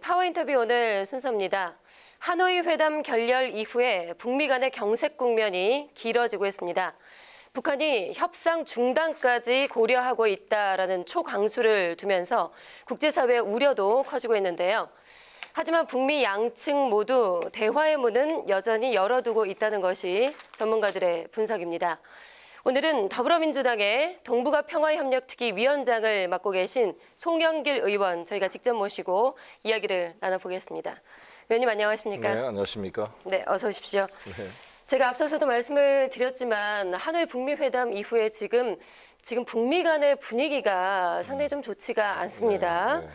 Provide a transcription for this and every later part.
파워 인터뷰 오늘 순서입니다. 하노이 회담 결렬 이후에 북미 간의 경색 국면이 길어지고 있습니다. 북한이 협상 중단까지 고려하고 있다라는 초강수를 두면서 국제사회 우려도 커지고 있는데요. 하지만 북미 양측 모두 대화의 문은 여전히 열어두고 있다는 것이 전문가들의 분석입니다. 오늘은 더불어민주당의 동북아 평화협력특위 위원장을 맡고 계신 송영길 의원 저희가 직접 모시고 이야기를 나눠보겠습니다. 의원님 안녕하십니까? 네, 안녕하십니까? 네, 어서 오십시오. 네. 제가 앞서서도 말씀을 드렸지만 하노이 북미 회담 이후에 지금 지금 북미 간의 분위기가 상당히 좀 좋지가 않습니다. 네, 네.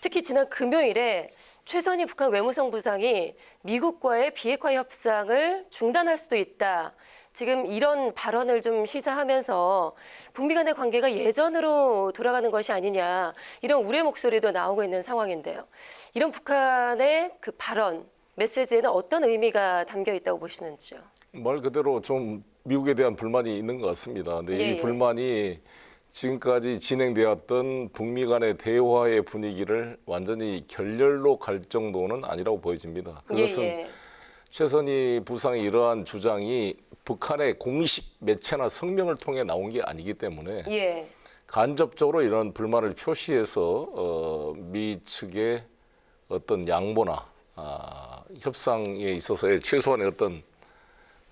특히 지난 금요일에 최선희 북한 외무성 부상이 미국과의 비핵화 협상을 중단할 수도 있다. 지금 이런 발언을 좀 시사하면서 북미 간의 관계가 예전으로 돌아가는 것이 아니냐 이런 우려 목소리도 나오고 있는 상황인데요. 이런 북한의 그 발언 메시지에는 어떤 의미가 담겨 있다고 보시는지요? 말 그대로 좀 미국에 대한 불만이 있는 것 같습니다. 근데 예, 예. 이 불만이 지금까지 진행되었던 북미 간의 대화의 분위기를 완전히 결렬로 갈 정도는 아니라고 보여집니다. 그것은 예, 예. 최선희 부상의 이러한 주장이 북한의 공식 매체나 성명을 통해 나온 게 아니기 때문에 예. 간접적으로 이런 불만을 표시해서 어, 미 측의 어떤 양보나 아, 협상에 있어서의 최소한의 어떤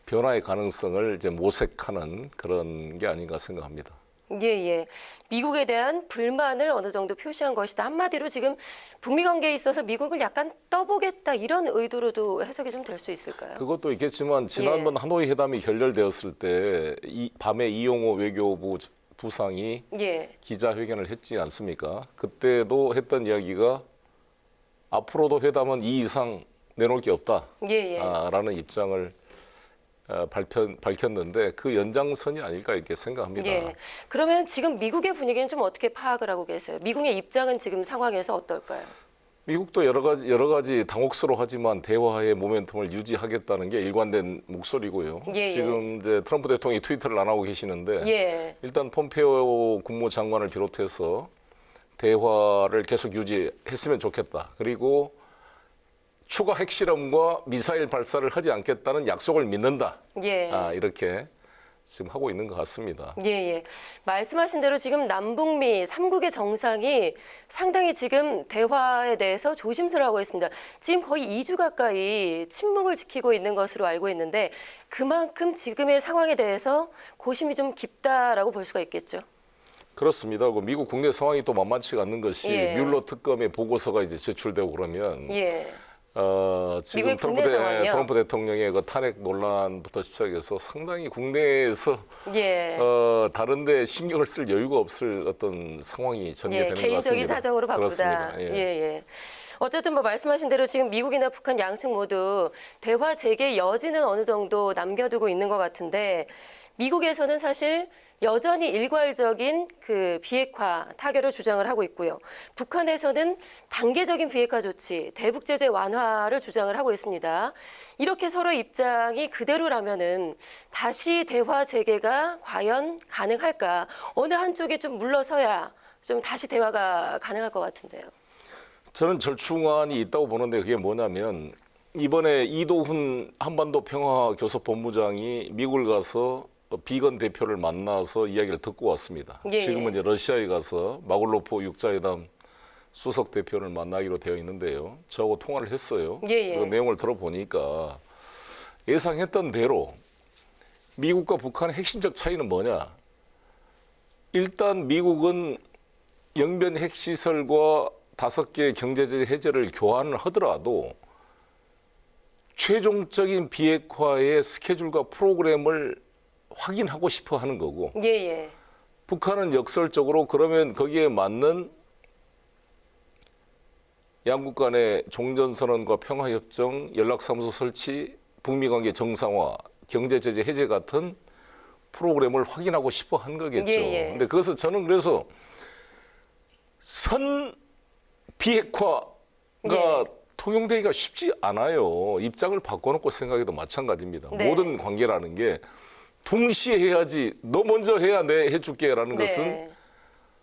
변화의 가능성을 이제 모색하는 그런 게 아닌가 생각합니다. 예, 예. 미국에 대한 불만을 어느 정도 표시한 것이다. 한마디로 지금 북미 관계에 있어서 미국을 약간 떠보겠다 이런 의도로도 해석이 좀 될 수 있을까요? 그것도 있겠지만 지난번 예. 하노이 회담이 결렬되었을 때 이 밤에 이용호 외교부 부상이 예. 기자회견을 했지 않습니까? 그때도 했던 이야기가 앞으로도 회담은 이 이상 내놓을 게 없다. 예, 예. 아, 라는 입장을 밝혔 는데 그 연장선이 아닐까 이렇게 생각합니다. 예. 그러면 지금 미국의 분위기는 좀 어떻게 파악을 하고 계세요? 미국의 입장은 지금 상황에서 어떨까요? 미국도 여러 가지 여러 가지 당혹스러워하지만 대화의 모멘텀을 유지하겠다는 게 일관된 목소리고요. 예, 예. 지금 이제 트럼프 대통령이 트위터를 안 하고 계시는데 예. 일단 폼페오 국무장관을 비롯해서 대화를 계속 유지했으면 좋겠다. 그리고 추가 핵실험과 미사일 발사를 하지 않겠다는 약속을 믿는다. 예. 아, 이렇게 지금 하고 있는 것 같습니다. 예, 예. 말씀하신 대로 지금 남북미 삼국의 정상이 상당히 지금 대화에 대해서 조심스러워하고 있습니다. 지금 거의 2주 가까이 침묵을 지키고 있는 것으로 알고 있는데 그만큼 지금의 상황에 대해서 고심이 좀 깊다라고 볼 수가 있겠죠. 그렇습니다. 그 미국 국내 상황이 또 만만치가 않는 것이 예. 뮬러 특검의 보고서가 이제 제출되고 그러면 예. 어, 지금 트럼프, 상황이요? 트럼프 대통령의 그 탄핵 논란부터 시작해서 상당히 국내에서 예. 어, 다른데 신경을 쓸 여유가 없을 어떤 상황이 예, 전개되는 것 같습니다. 개인적인 사정으로 바쁘다. 예. 예. 예, 어쨌든 뭐 말씀하신 대로 지금 미국이나 북한 양측 모두 대화 재개 여지는 어느 정도 남겨두고 있는 것 같은데 미국에서는 사실 여전히 일괄적인 그 비핵화 타결을 주장을 하고 있고요. 북한에서는 단계적인 비핵화 조치, 대북 제재 완화를 주장을 하고 있습니다. 이렇게 서로 입장이 그대로라면은 다시 대화 재개가 과연 가능할까? 어느 한쪽이 좀 물러서야 좀 다시 대화가 가능할 것 같은데요. 저는 절충안이 있다고 보는데 그게 뭐냐면 이번에 이도훈 한반도 평화교섭본부장이 미국을 가서 비건 대표를 만나서 이야기를 듣고 왔습니다. 예, 지금은 예. 이제 러시아에 가서 마글로프 육자회담 수석 대표를 만나기로 되어 있는데요. 저하고 통화를 했어요. 예. 그 내용을 들어보니까 예상했던 대로 미국과 북한의 핵심적 차이는 뭐냐? 일단 미국은 영변 핵시설과 다섯 개의 경제적 해제를 교환을 하더라도 최종적인 비핵화의 스케줄과 프로그램을 확인하고 싶어 하는 거고 예, 예. 북한은 역설적으로 그러면 거기에 맞는 양국 간의 종전선언과 평화협정, 연락사무소 설치, 북미 관계 정상화, 경제제재 해제 같은 프로그램을 확인하고 싶어 한 거겠죠. 예, 예. 근데 그것을 저는 그래서 선 비핵화가 예. 통용되기가 쉽지 않아요. 입장을 바꿔놓고 생각해도 마찬가지입니다. 네. 모든 관계라는 게 동시에 해야지 너 먼저 해야 내 해줄게라는 것은 네.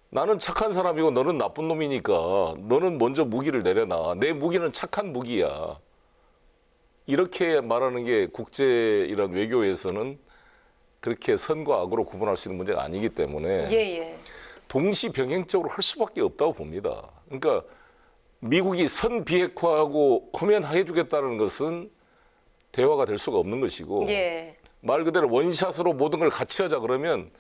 나는 착한 사람이고 너는 나쁜 놈이니까 너는 먼저 무기를 내려놔. 내 무기는 착한 무기야. 이렇게 말하는 게 국제 이런 외교에서는 그렇게 선과 악으로 구분할 수 있는 문제가 아니기 때문에 예, 예. 동시 병행적으로 할 수밖에 없다고 봅니다. 그러니까 미국이 선 비핵화하고 험연하게 주겠다는 것은 대화가 될 수가 없는 것이고 예. 말 그대로 원샷으로 모든 걸 같이 하자 그러면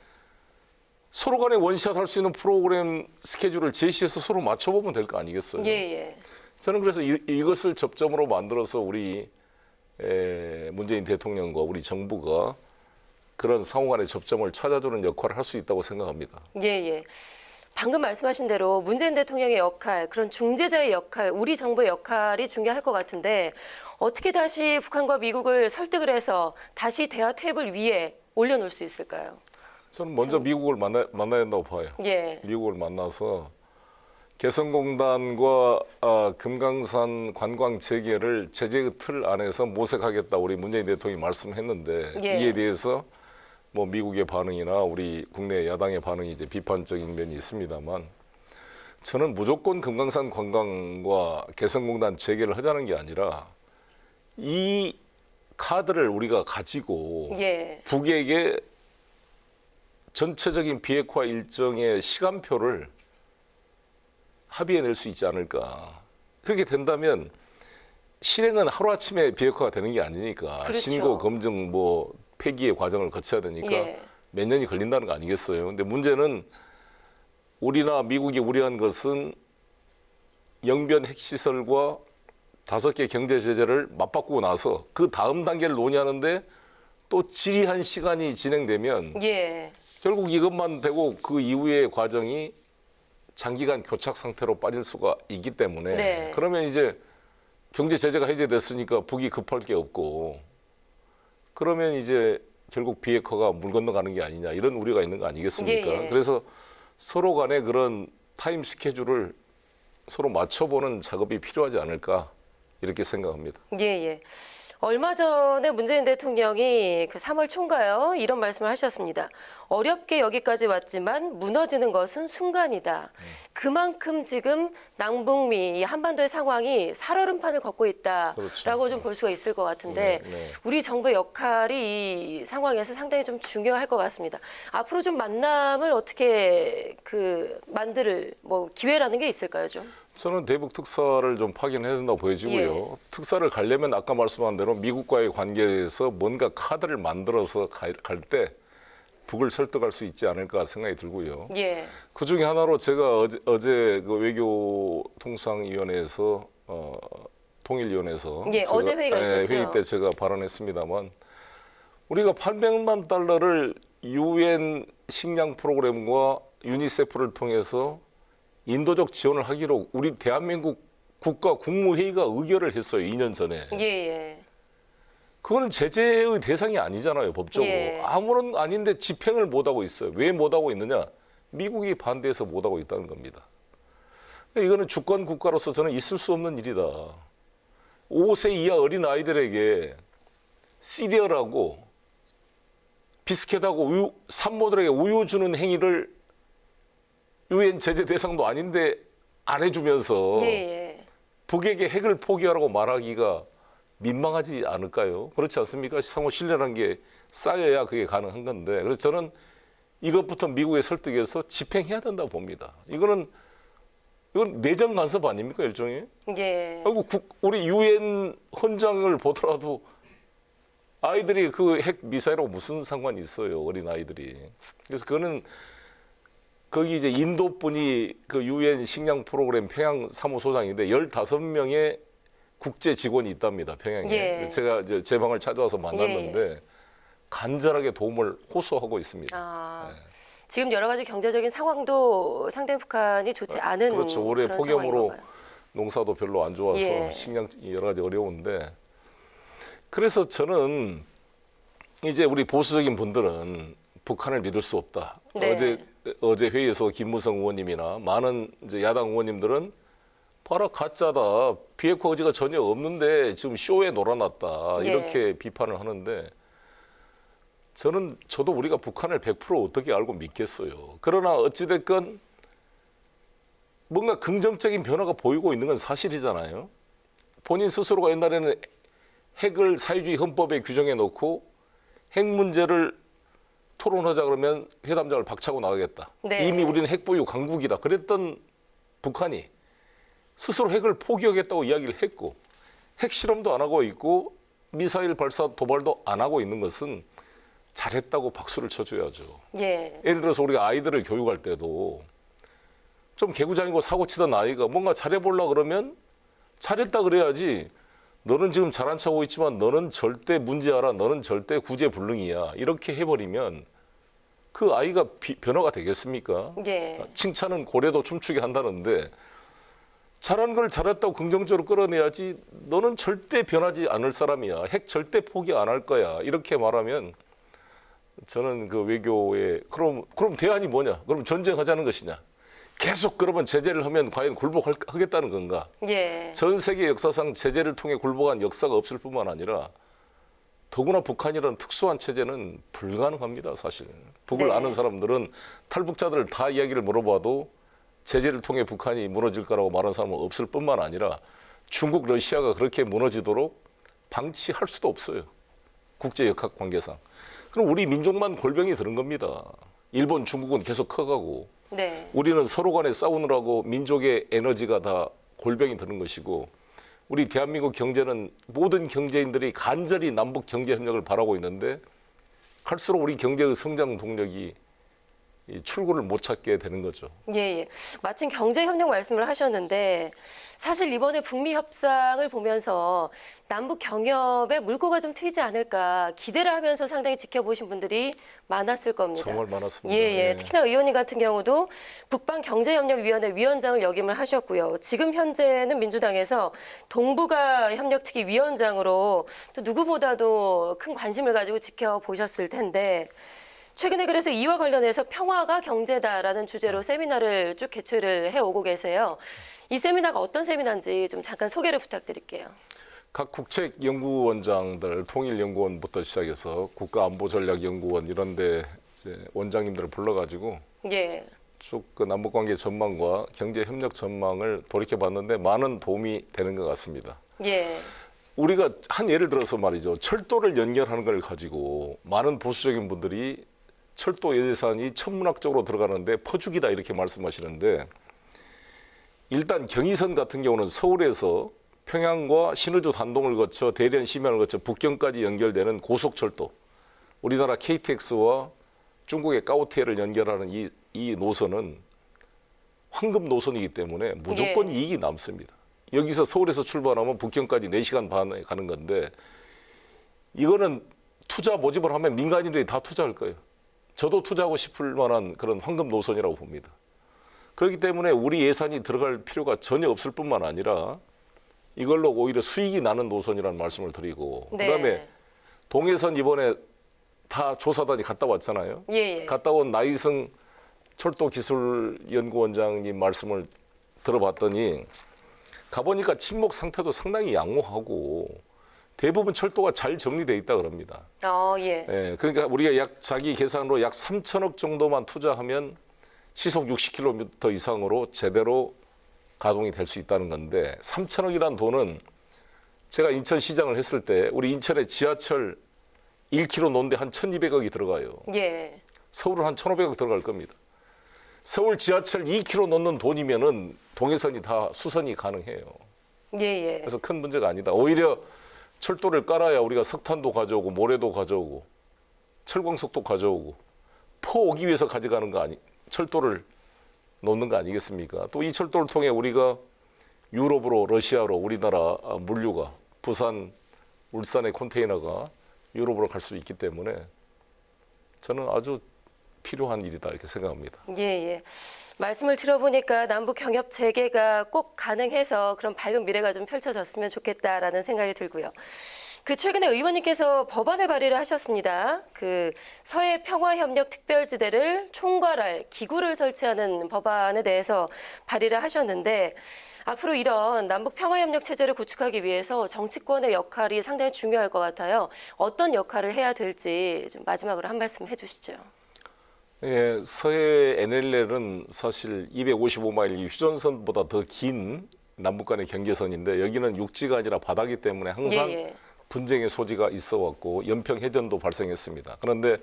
서로 간에 원샷 할 수 있는 프로그램 스케줄을 제시해서 서로 맞춰보면 될 거 아니겠어요? 예, 예. 저는 그래서 이, 이것을 접점으로 만들어서 우리 에, 문재인 대통령과 우리 정부가 그런 상호 간의 접점을 찾아주는 역할을 할 수 있다고 생각합니다. 예, 예. 방금 말씀하신 대로 문재인 대통령의 역할, 그런 중재자의 역할, 우리 정부의 역할이 중요할 것 같은데 어떻게 다시 북한과 미국을 설득을 해서 다시 대화 테이블 위에 올려놓을 수 있을까요? 저는 먼저 미국을 만나, 만나야 한다고 봐요. 예, 미국을 만나서 개성공단과 아, 금강산 관광 재개를 제재 틀 안에서 모색하겠다 우리 문재인 대통령이 말씀했는데 예. 이에 대해서 뭐 미국의 반응이나 우리 국내 야당의 반응이 이제 비판적인 면이 있습니다만 저는 무조건 금강산 관광과 개성공단 재개를 하자는 게 아니라 이 카드를 우리가 가지고 예, 북에게 전체적인 비핵화 일정의 시간표를 합의해낼 수 있지 않을까. 그렇게 된다면 실행은 하루아침에 비핵화가 되는 게 아니니까 그렇죠. 신고 검증 뭐 폐기의 과정을 거쳐야 되니까 예. 몇 년이 걸린다는 거 아니겠어요. 근데 문제는 우리나 미국이 우려한 것은 영변 핵시설과 다섯 개 경제 제재를 맞바꾸고 나서 그 다음 단계를 논의하는데 또 지리한 시간이 진행되면 예, 결국 이것만 되고 그 이후의 과정이 장기간 교착 상태로 빠질 수가 있기 때문에 네. 그러면 이제 경제 제재가 해제됐으니까 북이 급할 게 없고 그러면 이제 결국 비핵화가 물 건너가는 게 아니냐 이런 우려가 있는 거 아니겠습니까? 예, 예. 그래서 서로 간에 그런 타임 스케줄을 서로 맞춰보는 작업이 필요하지 않을까 이렇게 생각합니다. 예, 예. 얼마 전에 문재인 대통령이 그 3월 초인가요? 이런 말씀을 하셨습니다. 어렵게 여기까지 왔지만 무너지는 것은 순간이다. 그만큼 지금 남북미 이 한반도의 상황이 살얼음판을 걷고 있다라고 그렇죠. 좀볼 수가 있을 것 같은데 네, 네. 우리 정부의 역할이 이 상황에서 상당히 좀 중요할 것 같습니다. 앞으로 좀 만남을 어떻게 그 만들 뭐 기회라는 게 있을까요, 좀? 저는 대북 특사를 좀 파견해야 된다고 보여지고요. 예. 특사를 가려면 아까 말씀한 대로 미국과의 관계에서 뭔가 카드를 만들어서 갈 때 북을 설득할 수 있지 않을까 생각이 들고요. 예, 그 중에 하나로 제가 어제, 어제 그 외교 통상위원회에서 어, 통일위원회에서 예, 어제 회의가 있었죠. 회의 때 제가 발언했습니다만 우리가 800만 달러를 유엔 식량 프로그램과 유니세프를 통해서 인도적 지원을 하기로 우리 대한민국 국가 국무회의가 의결을 했어요. 2년 전에. 예, 예. 그거는 제재의 대상이 아니잖아요, 법적으로. 예. 아무런 아닌데 집행을 못 하고 있어요. 왜 못 하고 있느냐? 미국이 반대해서 못 하고 있다는 겁니다. 이거는 주권 국가로서 저는 있을 수 없는 일이다. 5세 이하 어린 아이들에게 시리얼하고 비스켓하고 우유, 산모들에게 우유 주는 행위를 유엔 제재 대상도 아닌데 안 해주면서 예, 예. 북에게 핵을 포기하라고 말하기가 민망하지 않을까요? 그렇지 않습니까? 상호 신뢰라는 게 쌓여야 그게 가능한 건데 그래서 저는 이것부터 미국에 설득해서 집행해야 된다고 봅니다. 이거는 이건 내정 간섭 아닙니까 일종의? 예. 아이고 국- 우리 유엔 헌장을 보더라도 아이들이 그 핵 미사일하고 무슨 상관이 있어요 어린 아이들이. 그래서 그거는 거기 이제 인도 분이 그 유엔 식량 프로그램 평양 사무소장인데 15명의 국제 직원이 있답니다. 평양에. 예. 제가 이제 제 방을 찾아와서 만났는데 간절하게 도움을 호소하고 있습니다. 아, 지금 여러 가지 경제적인 상황도 상당히 북한이 좋지 않은 그렇죠. 올해 그런 폭염으로 상황인? 농사도 별로 안 좋아서 예. 식량 여러 가지 어려운데 그래서 저는 이제 우리 보수적인 분들은 북한을 믿을 수 없다. 네. 어제 어제 회의에서 김무성 의원님이나 많은 야당 의원님들은 봐라 가짜다 비핵화 의지가 전혀 없는데 지금 쇼에 놀아놨다 예. 이렇게 비판을 하는데 저는 저도 우리가 북한을 100% 어떻게 알고 믿겠어요. 그러나 어찌됐건 뭔가 긍정적인 변화가 보이고 있는 건 사실이잖아요. 본인 스스로가 옛날에는 핵을 사회주의 헌법에 규정해 놓고 핵 문제를 토론하자 그러면 회담장을 박차고 나가겠다. 네. 이미 우리는 핵 보유 강국이다. 그랬던 북한이 스스로 핵을 포기하겠다고 이야기를 했고 핵 실험도 안 하고 있고 미사일 발사 도발도 안 하고 있는 것은 잘했다고 박수를 쳐줘야죠. 예. 예를 들어서 우리가 아이들을 교육할 때도 좀 개구장이고 사고 치던 아이가 뭔가 잘해보려 그러면 잘했다 그래야지 너는 지금 잘한 척하고 있지만 너는 절대 문제아라 너는 절대 구제불능이야 이렇게 해버리면 그 아이가 비- 변화가 되겠습니까? 예. 칭찬은 고래도 춤추게 한다는데 잘한 걸 잘했다고 긍정적으로 끌어내야지 너는 절대 변하지 않을 사람이야 핵 절대 포기 안 할 거야 이렇게 말하면 저는 그 외교에 그럼 그럼 대안이 뭐냐 그럼 전쟁하자는 것이냐 계속 그러면 제재를 하면 과연 굴복하겠다는 건가 예. 전 세계 역사상 제재를 통해 굴복한 역사가 없을 뿐만 아니라 더구나 북한이라는 특수한 체제는 불가능합니다, 사실. 북을 네. 아는 사람들은 탈북자들 다 이야기를 물어봐도 제재를 통해 북한이 무너질 거라고 말하는 사람은 없을 뿐만 아니라 중국, 러시아가 그렇게 무너지도록 방치할 수도 없어요. 국제 역학 관계상. 그럼 우리 민족만 골병이 드는 겁니다. 일본, 중국은 계속 커가고 네. 우리는 서로 간에 싸우느라고 민족의 에너지가 다 골병이 드는 것이고 우리 대한민국 경제는 모든 경제인들이 간절히 남북 경제 협력을 바라고 있는데 갈수록 우리 경제의 성장 동력이 이 출구를 못 찾게 되는 거죠. 예, 예. 마침 경제 협력 말씀을 하셨는데 사실 이번에 북미 협상을 보면서 남북 경협에 물꼬가 좀 트이지 않을까 기대를 하면서 상당히 지켜보신 분들이 많았을 겁니다. 정말 많았습니다. 예, 예. 예. 특히나 의원님 같은 경우도 북방 경제협력위원회 위원장을 역임을 하셨고요. 지금 현재는 민주당에서 동북아 협력특위 위원장으로 또 누구보다도 큰 관심을 가지고 지켜보셨을 텐데 최근에 그래서 이와 관련해서 평화가 경제다라는 주제로 세미나를 쭉 개최를 해오고 계세요. 이 세미나가 어떤 세미나인지 좀 잠깐 소개를 부탁드릴게요. 각 국책 연구원장들 통일 연구원부터 시작해서 국가안보전략연구원 이런 데 이제 원장님들을 불러가지고 예, 쭉그 남북관계 전망과 경제 협력 전망을 돌이켜 봤는데 많은 도움이 되는 것 같습니다. 예, 우리가 한 예를 들어서 말이죠. 철도를 연결하는 걸 가지고 많은 보수적인 분들이 철도 예산이 천문학적으로 들어가는데 퍼주기다 이렇게 말씀하시는데 일단 경의선 같은 경우는 서울에서 평양과 신의주 단동을 거쳐 대련 심양을 거쳐 북경까지 연결되는 고속철도 우리나라 KTX와 중국의 까오티에를 연결하는 이, 이 노선은 황금 노선이기 때문에 무조건 예. 이익이 남습니다. 여기서 서울에서 출발하면 북경까지 4시간 반에 가는 건데 이거는 투자 모집을 하면 민간인들이 다 투자할 거예요. 저도 투자하고 싶을 만한 그런 황금 노선이라고 봅니다. 그렇기 때문에 우리 예산이 들어갈 필요가 전혀 없을 뿐만 아니라 이걸로 오히려 수익이 나는 노선이라는 말씀을 드리고 네. 그다음에 동해선 이번에 다 조사단이 갔다 왔잖아요. 예, 예. 갔다 온 나이승 철도기술연구원장님 말씀을 들어봤더니 가보니까 침목 상태도 상당히 양호하고 대부분 철도가 잘 정리돼 있다 그럽니다. 어, 예. 예, 그러니까 우리가 약 자기 계산으로 약 3천억 정도만 투자하면 시속 60km 이상으로 제대로 가동이 될 수 있다는 건데 3천억이란 돈은 제가 인천 시장을 했을 때 우리 인천에 지하철 1km 놓는데 한 1,200억이 들어가요. 예. 서울은 한 1,500억 들어갈 겁니다. 서울 지하철 2km 놓는 돈이면은 동해선이 다 수선이 가능해요. 예, 예. 그래서 큰 문제가 아니다. 오히려 철도를 깔아야 우리가 석탄도 가져오고 모래도 가져오고 철광석도 가져오고 퍼 오기 위해서 가져가는 거 아니 철도를 놓는 거 아니겠습니까? 또 이 철도를 통해 우리가 유럽으로 러시아로 우리나라 아, 물류가 부산 울산의 컨테이너가 유럽으로 갈 수 있기 때문에 저는 아주 필요한 일이다 이렇게 생각합니다. 예, 예. 말씀을 들어보니까 남북 경협 재개가 꼭 가능해서 그런 밝은 미래가 좀 펼쳐졌으면 좋겠다라는 생각이 들고요. 그 최근에 의원님께서 법안을 발의를 하셨습니다. 그 서해 평화협력 특별지대를 총괄할 기구를 설치하는 법안에 대해서 발의를 하셨는데 앞으로 이런 남북 평화협력 체제를 구축하기 위해서 정치권의 역할이 상당히 중요할 것 같아요. 어떤 역할을 해야 될지 좀 마지막으로 한 말씀 해주시죠. 예, 서해 NLL은 사실 255마일 이 휴전선보다 더 긴 남북 간의 경계선인데 여기는 육지가 아니라 바다기 때문에 항상 예, 예. 분쟁의 소지가 있어 왔고 연평 해전도 발생했습니다. 그런데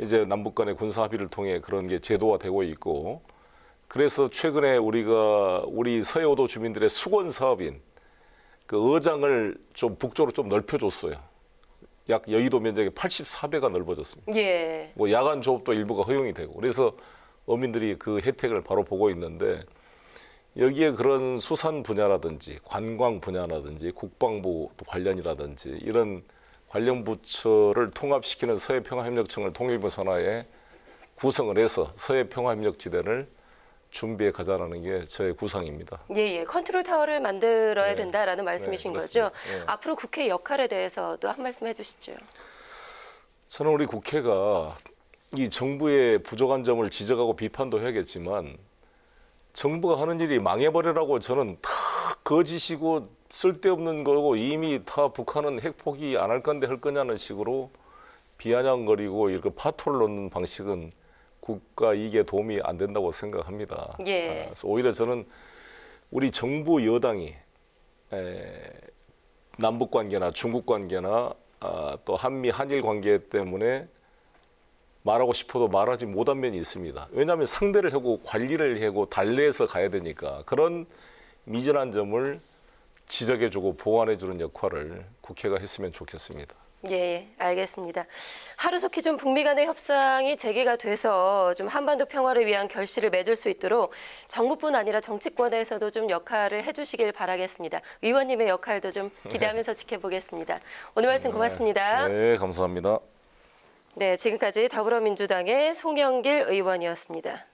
이제 남북 간의 군사 합의를 통해 그런 게 제도화되고 있고 그래서 최근에 우리가 우리 서해오도 주민들의 수건 사업인 그 어장을 좀 북쪽으로 좀 넓혀줬어요. 약 여의도 면적의 84배가 넓어졌습니다. 예. 뭐 야간 조업도 일부가 허용이 되고 그래서 어민들이 그 혜택을 바로 보고 있는데 여기에 그런 수산 분야라든지 관광 분야라든지 국방부 관련이라든지 이런 관련 부처를 통합시키는 서해평화협력청을 통일부 산하에 구성을 해서 서해평화협력지대를 준비해 가자라는 게 저의 구상입니다. 예, 예. 컨트롤 타워를 만들어야 네. 된다라는 말씀이신 네, 거죠. 예. 앞으로 국회 역할에 대해서도 한 말씀 해주시죠. 저는 우리 국회가 이 정부의 부족한 점을 지적하고 비판도 해야겠지만 정부가 하는 일이 망해버리라고 저는 다 거짓이고 쓸데없는 거고 이미 다 북한은 핵 포기 안 할 건데 할 거냐는 식으로 비아냥거리고 이렇게 파토를 넣는 방식은 국가 이익에 도움이 안 된다고 생각합니다. 예. 아, 그래서 오히려 저는 우리 정부 여당이 에, 남북 관계나 중국 관계나 아, 또 한미 한일 관계 때문에 말하고 싶어도 말하지 못한 면이 있습니다. 왜냐하면 상대를 하고 관리를 하고 달래해서 가야 되니까 그런 미진한 점을 지적해주고 보완해주는 역할을 국회가 했으면 좋겠습니다. 예, 예, 알겠습니다. 하루속히 좀 북미 간의 협상이 재개가 돼서 좀 한반도 평화를 위한 결실을 맺을 수 있도록 정부뿐 아니라 정치권에서도 좀 역할을 해주시길 바라겠습니다. 의원님의 역할도 좀 기대하면서 지켜보겠습니다. 오늘 말씀 고맙습니다. 네, 감사합니다. 네, 지금까지 더불어민주당의 송영길 의원이었습니다.